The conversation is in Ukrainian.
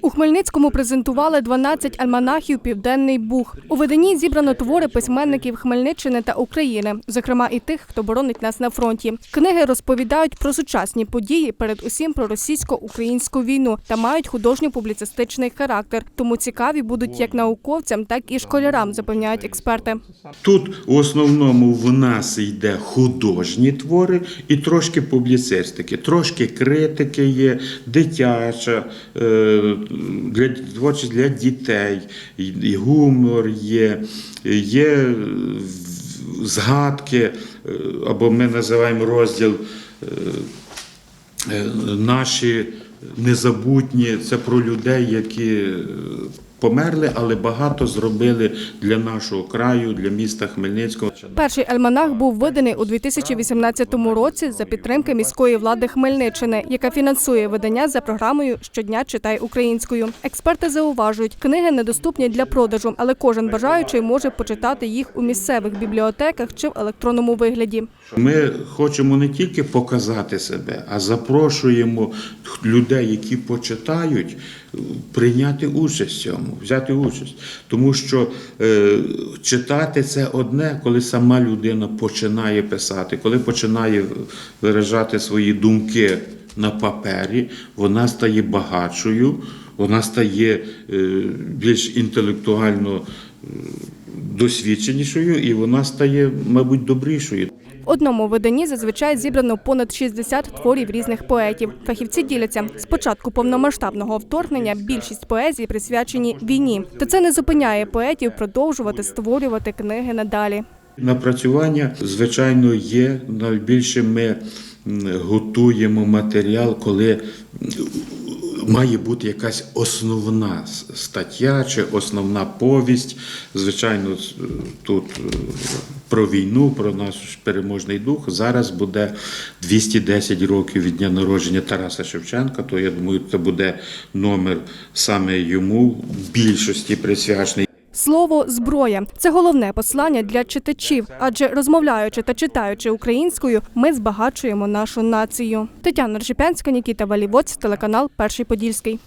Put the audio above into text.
У Хмельницькому презентували 12 альманахів Південний Буг. У виданні зібрано твори письменників Хмельниччини та України, зокрема і тих, хто боронить нас на фронті. Книги розповідають про сучасні події, передусім про російсько-українську війну та мають художньо-публіцистичний характер. Тому цікаві будуть як науковцям, так і школярам, запевняють експерти. Тут в основному в нас йде художні твори і трошки публіцистики, трошки критики є, дитяча, е, для, творчість для дітей, і- гумор є, є згадки, е, або ми називаємо розділ е, е, наші незабутні. Це про людей, які померли, але багато зробили для нашого краю, для міста Хмельницького. Перший альманах був виданий у 2018 році за підтримки міської влади Хмельниччини, яка фінансує видання за програмою Щодня читай українською. Експерти зауважують, книги недоступні для продажу, але кожен бажаючий може почитати їх у місцевих бібліотеках чи в електронному вигляді. Ми хочемо не тільки показати себе, а запрошуємо людей, які почитають, прийняти участь в цьому, взяти участь. Тому що е, читати це одне, коли сама людина починає писати, коли починає виражати свої думки на папері, вона стає багатшою, вона стає е, більш інтелектуально досвідченішою і вона стає, мабуть, добрішою. Одному виданні зазвичай зібрано понад 60 творів різних поетів. Фахівці діляться з початку повномасштабного вторгнення більшість поезій присвячені війні. Та це не зупиняє поетів продовжувати створювати книги надалі. Напрацювання, звичайно, є. Найбільше ми готуємо матеріал, коли має бути якась основна стаття чи основна повість. Звичайно, тут е, про війну, про наш переможний дух. Зараз буде 210 років від дня народження Тараса Шевченка. То я думаю, це буде номер саме йому більшості присвячений. Слово зброя це головне послання для читачів, адже розмовляючи та читаючи українською, ми збагачуємо нашу націю. Тетяна Ржепянська, Нікіта Валівоць, телеканал Перший Подільський.